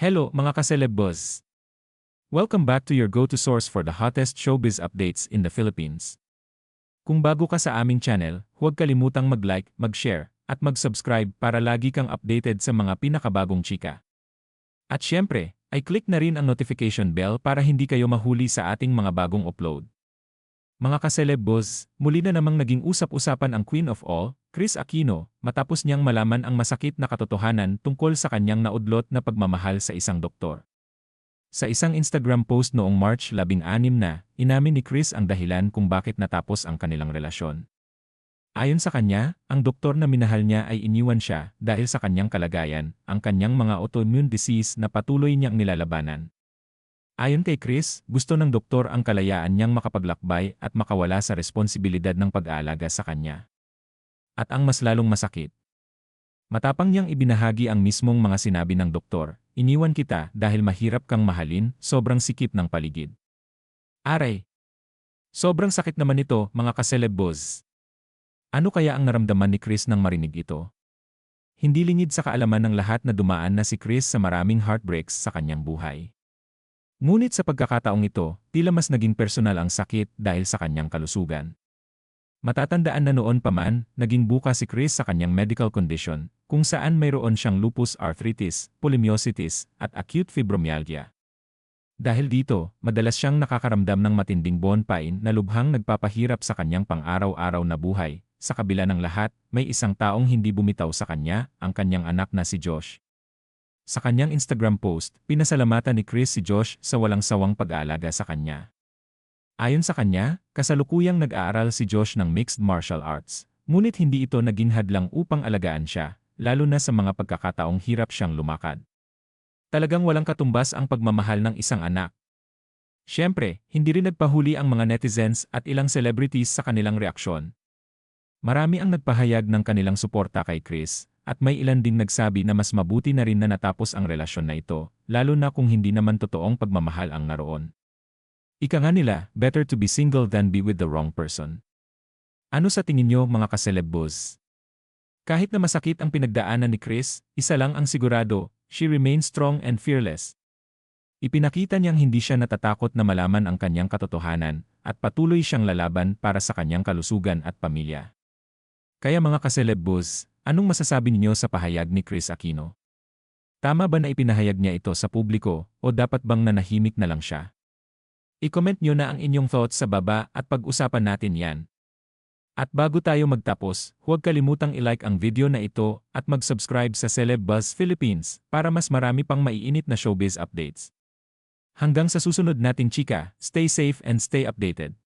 Hello mga kaseleb buzz! Welcome back to your go-to source for the hottest showbiz updates in the Philippines. Kung bago ka sa aming channel, huwag kalimutang mag-like, mag-share, at mag-subscribe para lagi kang updated sa mga pinakabagong chika. At syempre, ay click na rin ang notification bell para hindi kayo mahuli sa ating mga bagong upload. Mga kaseleb buzz, muli na namang naging usap-usapan ang Queen of All, Chris Aquino, matapos niyang malaman ang masakit na katotohanan tungkol sa kanyang naudlot na pagmamahal sa isang doktor. Sa isang Instagram post noong March 16 na, inamin ni Chris ang dahilan kung bakit natapos ang kanilang relasyon. Ayon sa kanya, ang doktor na minahal niya ay iniwan siya dahil sa kanyang kalagayan, ang kanyang mga autoimmune disease na patuloy niyang nilalabanan. Ayon kay Chris, gusto ng doktor ang kalayaan niyang makapaglakbay at makawala sa responsibilidad ng pag-aalaga sa kanya. At ang mas lalong masakit. Matapang niyang ibinahagi ang mismong mga sinabi ng doktor, iniwan kita dahil mahirap kang mahalin, sobrang sikip ng paligid. Aray! Sobrang sakit naman ito, mga kaselebos. Ano kaya ang naramdaman ni Chris nang marinig ito? Hindi lingid sa kaalaman ng lahat na dumaan na si Chris sa maraming heartbreaks sa kanyang buhay. Ngunit sa pagkakataong ito, tila mas naging personal ang sakit dahil sa kanyang kalusugan. Matatandaan na noon pa man, naging buka si Chris sa kanyang medical condition, kung saan mayroon siyang lupus arthritis, polymyositis, at acute fibromyalgia. Dahil dito, madalas siyang nakakaramdam ng matinding bone pain na lubhang nagpapahirap sa kanyang pang-araw-araw na buhay. Sa kabila ng lahat, may isang taong hindi bumitaw sa kanya, ang kanyang anak na si Josh. Sa kanyang Instagram post, pinasalamatan ni Chris si Josh sa walang sawang pag-aalaga sa kanya. Ayon sa kanya, kasalukuyang nag-aaral si Josh ng mixed martial arts, ngunit hindi ito naging hadlang upang alagaan siya, lalo na sa mga pagkakataong hirap siyang lumakad. Talagang walang katumbas ang pagmamahal ng isang anak. Siyempre, hindi rin nagpahuli ang mga netizens at ilang celebrities sa kanilang reaksyon. Marami ang nagpahayag ng kanilang suporta kay Chris, at may ilan ding nagsabi na mas mabuti na rin na natapos ang relasyon na ito, lalo na kung hindi naman totoong pagmamahal ang naroon. Ika nga nila, better to be single than be with the wrong person. Ano sa tingin nyo mga kaselebos? Kahit na masakit ang pinagdaanan ni Chris, isa lang ang sigurado, she remains strong and fearless. Ipinakita niyang hindi siya natatakot na malaman ang kanyang katotohanan at patuloy siyang lalaban para sa kanyang kalusugan at pamilya. Kaya mga kaselebos, anong masasabi niyo sa pahayag ni Chris Aquino? Tama ba na ipinahayag niya ito sa publiko o dapat bang nanahimik na lang siya? I-comment nyo na ang inyong thoughts sa baba at pag-usapan natin yan. At bago tayo magtapos, huwag kalimutang i-like ang video na ito at mag-subscribe sa Celeb Buzz Philippines para mas marami pang maiinit na showbiz updates. Hanggang sa susunod nating chika, stay safe and stay updated.